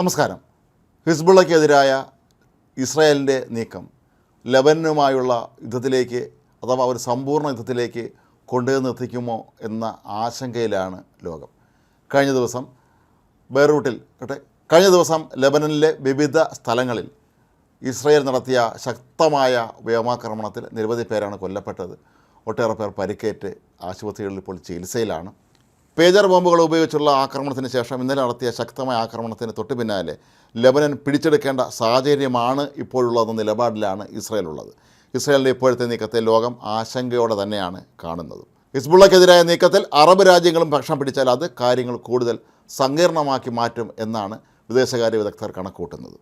നമസ്കാരം. ഹിസ്ബുള്ളയ്ക്കെതിരായ ഇസ്രായേലിന്റെ നീക്കം ലബനുമായുള്ള യുദ്ധത്തിലേക്ക് അഥവാ ഒരു സമ്പൂർണ യുദ്ധത്തിലേക്ക് കൊണ്ടുവന്ന് എത്തിക്കുമോ എന്ന ആശങ്കയിലാണ് ലോകം. കഴിഞ്ഞ ദിവസം ബെയ്റൂട്ടിൽ കേട്ടെ കഴിഞ്ഞ ദിവസം ലബനനിലെ വിവിധ സ്ഥലങ്ങളിൽ ഇസ്രായേൽ നടത്തിയ ശക്തമായ വ്യോമാക്രമണത്തിൽ നിരവധി പേരാണ് കൊല്ലപ്പെട്ടത്. ഒട്ടേറെ പേർ പരിക്കേറ്റ് ആശുപത്രികളിൽ ഇപ്പോൾ ചികിത്സയിലാണ്. പേജർ ബോംബുകൾ ഉപയോഗിച്ചുള്ള ആക്രമണത്തിന് ശേഷം ഇന്നലെ നടത്തിയ ശക്തമായ ആക്രമണത്തിന് തൊട്ടു പിന്നാലെ ലബനൻ പിടിച്ചെടുക്കേണ്ട സാഹചര്യമാണ് ഇപ്പോഴുള്ളതെന്ന നിലപാടിലാണ് ഇസ്രായേൽ ഉള്ളത് ഇസ്രായേലിന്റെ ഇപ്പോഴത്തെ നീക്കത്തെ ലോകം ആശങ്കയോടെ തന്നെയാണ് കാണുന്നത്. ഹിസ്ബുള്ളക്കെതിരായ നീക്കത്തിൽ അറബ് രാജ്യങ്ങളും ഭക്ഷണം പിടിച്ചാൽ അത് കാര്യങ്ങൾ കൂടുതൽ സങ്കീർണമാക്കി മാറ്റും എന്നാണ് വിദേശകാര്യ വിദഗ്ധർ കണക്കൂട്ടുന്നത്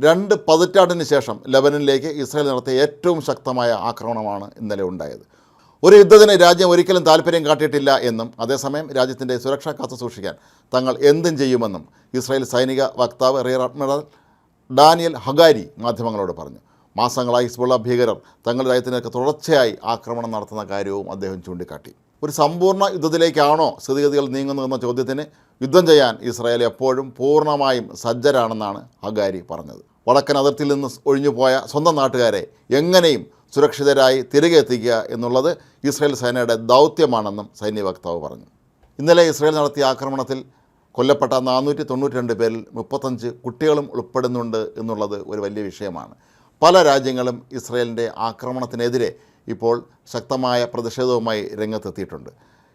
രണ്ട് പതിറ്റാണ്ടിന് ശേഷം ലബനനിലേക്ക് ഇസ്രായേൽ നടത്തിയ ഏറ്റവും ശക്തമായ ആക്രമണമാണ് ഇന്നലെ ഉണ്ടായത്. ഒരു യുദ്ധത്തിന് രാജ്യം ഒരിക്കലും താല്പര്യം കാട്ടിയിട്ടില്ല എന്നും അതേസമയം രാജ്യത്തിന്റെ സുരക്ഷ കാത്തു സൂക്ഷിക്കാൻ തങ്ങൾ എന്തും ചെയ്യുമെന്നും ഇസ്രായേൽ സൈനിക വക്താവ് റിയർ അഡ്മിറൽ ഡാനിയൽ ഹഗാരി മാധ്യമങ്ങളോട് പറഞ്ഞു. മാസങ്ങളായി ഹിസ്ബുള്ള ഭീകരർ തങ്ങളുടെ രാജ്യത്തിനൊക്കെ തുടർച്ചയായി ആക്രമണം നടത്തുന്ന കാര്യവും അദ്ദേഹം ചൂണ്ടിക്കാട്ടി. ഒരു സമ്പൂർണ യുദ്ധത്തിലേക്കാണോ സ്ഥിതിഗതികൾ നീങ്ങുന്നതെന്ന ചോദ്യത്തിന് യുദ്ധം ചെയ്യാൻ ഇസ്രായേൽ എപ്പോഴും പൂർണമായും സജ്ജരാണെന്നാണ് ഹഗാരി പറഞ്ഞത്. വടക്കൻ അതിർത്തിയിൽ നിന്ന് ഒഴിഞ്ഞുപോയ സ്വന്തം നാട്ടുകാരെ എങ്ങനെയും സുരക്ഷിതരായി തിരികെ എത്തിക്കുക എന്നുള്ളത് ഇസ്രായേൽ സേനയുടെ ദൗത്യമാണെന്നും സൈന്യ വക്താവ് പറഞ്ഞു. ഇന്നലെ ഇസ്രായേൽ നടത്തിയ ആക്രമണത്തിൽ കൊല്ലപ്പെട്ട നാനൂറ്റി തൊണ്ണൂറ്റി രണ്ട് പേരിൽ മുപ്പത്തഞ്ച് കുട്ടികളും ഉൾപ്പെടുന്നുണ്ട് എന്നുള്ളത് ഒരു വലിയ വിഷയമാണ്. പല രാജ്യങ്ങളും ഇസ്രായേലിന്റെ ആക്രമണത്തിനെതിരെ ഇപ്പോൾ ശക്തമായ പ്രതിഷേധവുമായി രംഗത്തെത്തിയിട്ടുണ്ട്.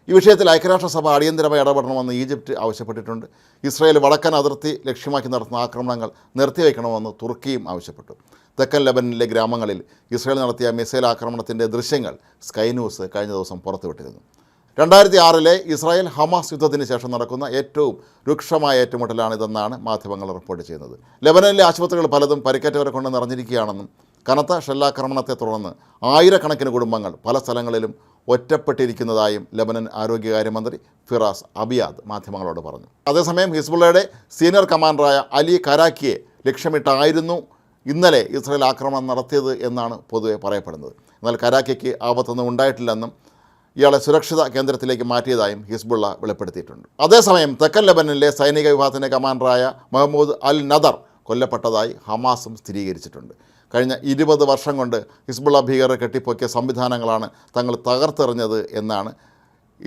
ഈ വിഷയത്തിൽ ഐക്യരാഷ്ട്രസഭ അടിയന്തരമായി ഇടപെടണമെന്ന് ഈജിപ്റ്റ് ആവശ്യപ്പെട്ടിട്ടുണ്ട്. ഇസ്രായേൽ വടക്കൻ അതിർത്തി ലക്ഷ്യമാക്കി നടത്തുന്ന ആക്രമണങ്ങൾ നിർത്തിവെക്കണമെന്ന് തുർക്കിയും ആവശ്യപ്പെട്ടു. തെക്കൻ ലബനിലെ ഗ്രാമങ്ങളിൽ ഇസ്രായേൽ നടത്തിയ മിസൈൽ ആക്രമണത്തിന്റെ ദൃശ്യങ്ങൾ സ്കൈ ന്യൂസ് കഴിഞ്ഞ ദിവസം പുറത്തുവിട്ടിരുന്നു. രണ്ടായിരത്തി ആറിലെ ഇസ്രായേൽ ഹമാസ് യുദ്ധത്തിന് ശേഷം നടക്കുന്ന ഏറ്റവും രൂക്ഷമായ ഏറ്റുമുട്ടലാണിതെന്നാണ് മാധ്യമങ്ങൾ റിപ്പോർട്ട് ചെയ്യുന്നത്. ലെബനനിലെ ആശുപത്രികൾ പലതും പരിക്കേറ്റവരെ കൊണ്ട് നിറഞ്ഞിരിക്കുകയാണെന്നും കനത്ത ഷെല്ലാക്രമണത്തെ തുടർന്ന് ആയിരക്കണക്കിന് കുടുംബങ്ങൾ പല സ്ഥലങ്ങളിലും ഒറ്റപ്പെട്ടിരിക്കുന്നതായും ലബനൻ ആരോഗ്യകാര്യമന്ത്രി ഫിറാസ് അബിയാദ് മാധ്യമങ്ങളോട് പറഞ്ഞു. അതേസമയം ഹിസ്ബുള്ളയുടെ സീനിയർ കമാൻഡറായ അലി കരാക്കിയെ ലക്ഷ്യമിട്ടായിരുന്നു ഇന്നലെ ഇസ്രയേൽ ആക്രമണം നടത്തിയത് എന്നാണ് പൊതുവെ പറയപ്പെടുന്നത്. എന്നാൽ കരാക്കിക്ക് ആപത്തൊന്നും ഉണ്ടായിട്ടില്ലെന്നും ഇയാളെ സുരക്ഷിത കേന്ദ്രത്തിലേക്ക് മാറ്റിയതായും ഹിസ്ബുള്ള വെളിപ്പെടുത്തിയിട്ടുണ്ട്. അതേസമയം തെക്കൻ ലബനനിലെ സൈനിക വിഭാഗത്തിന്റെ കമാൻഡറായ മഹമ്മൂദ് അൽ നദർ കൊല്ലപ്പെട്ടതായി ഹമാസും സ്ഥിരീകരിച്ചിട്ടുണ്ട്. കഴിഞ്ഞ ഇരുപത് വർഷം കൊണ്ട് ഹിസ്ബുള്ള ഭീകരരെ കെട്ടിപ്പൊക്കിയ സംവിധാനങ്ങളാണ് തങ്ങൾ തകർത്തെറിഞ്ഞത് എന്നാണ്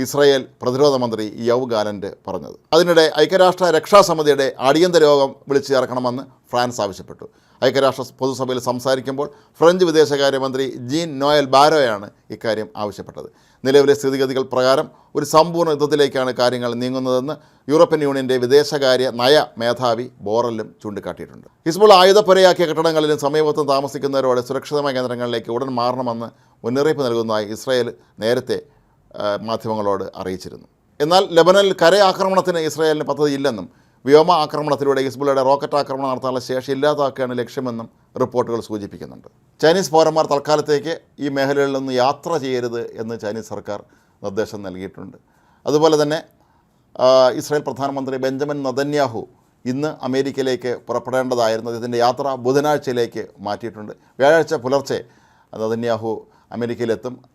ഇസ്രയേൽ പ്രതിരോധ മന്ത്രി യവ് ഗാലന്റ് പറഞ്ഞത്. അതിനിടെ ഐക്യരാഷ്ട്ര രക്ഷാസമിതിയുടെ അടിയന്തര യോഗം വിളിച്ചു ചേർക്കണമെന്ന് ഫ്രാൻസ് ആവശ്യപ്പെട്ടു. ഐക്യരാഷ്ട്ര പൊതുസഭയിൽ സംസാരിക്കുമ്പോൾ ഫ്രഞ്ച് വിദേശകാര്യമന്ത്രി ജീൻ നോയൽ ബാരോയാണ് ഇക്കാര്യം ആവശ്യപ്പെട്ടത്. നിലവിലെ സ്ഥിതിഗതികൾ പ്രകാരം ഒരു സമ്പൂർണ യുദ്ധത്തിലേക്കാണ് കാര്യങ്ങൾ നീങ്ങുന്നതെന്ന് യൂറോപ്യൻ യൂണിയന്റെ വിദേശകാര്യ നയ മേധാവി ബോറലും ചൂണ്ടിക്കാട്ടിയിട്ടുണ്ട്. ഹിസ്ബുൾ ആയുധപ്പുരയാക്കിയ കെട്ടിടങ്ങളിലും സമീപത്തും താമസിക്കുന്നവരോട് സുരക്ഷിതമായ കേന്ദ്രങ്ങളിലേക്ക് ഉടൻ മാറണമെന്ന് മുന്നറിയിപ്പ് നൽകുന്നതായി ഇസ്രായേൽ നേരത്തെ മാധ്യമങ്ങളോട് അറിയിച്ചിരുന്നു. എന്നാൽ ലബനനിൽ കരയാക്രമണത്തിന് ഇസ്രായേലിന് പദ്ധതിയില്ലെന്നും വ്യോമ ആക്രമണത്തിലൂടെ ഹിസ്ബുള്ളയുടെ റോക്കറ്റ് ആക്രമണം നടത്താനുള്ള ശേഷി ഇല്ലാതാക്കുകയാണ് ലക്ഷ്യമെന്നും റിപ്പോർട്ടുകൾ സൂചിപ്പിക്കുന്നുണ്ട്. ചൈനീസ് പൗരന്മാർ തൽക്കാലത്തേക്ക് ഈ മേഖലകളിൽ നിന്ന് യാത്ര ചെയ്യരുത് എന്ന് ചൈനീസ് സർക്കാർ നിർദ്ദേശം നൽകിയിട്ടുണ്ട്. അതുപോലെ തന്നെ ഇസ്രായേൽ പ്രധാനമന്ത്രി ബെഞ്ചമിൻ നദന്യാഹു ഇന്ന് അമേരിക്കയിലേക്ക് പുറപ്പെടേണ്ടതായിരുന്നു. ഇതിന്റെ യാത്ര ബുധനാഴ്ചയിലേക്ക് മാറ്റിയിട്ടുണ്ട്. വ്യാഴാഴ്ച പുലർച്ചെ നദന്യാഹു അമേരിക്കയിലെത്തും.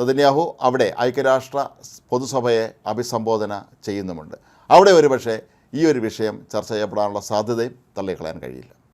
നദന്യാഹു അവിടെ ഐക്യരാഷ്ട്ര പൊതുസഭയെ അഭിസംബോധന ചെയ്യുന്നുമുണ്ട്. അവിടെ ഒരുപക്ഷെ ഈ ഒരു വിഷയം ചർച്ച ചെയ്യപ്പെടാനുള്ള സാധ്യതയും തള്ളിക്കളയാൻ കഴിയില്ല.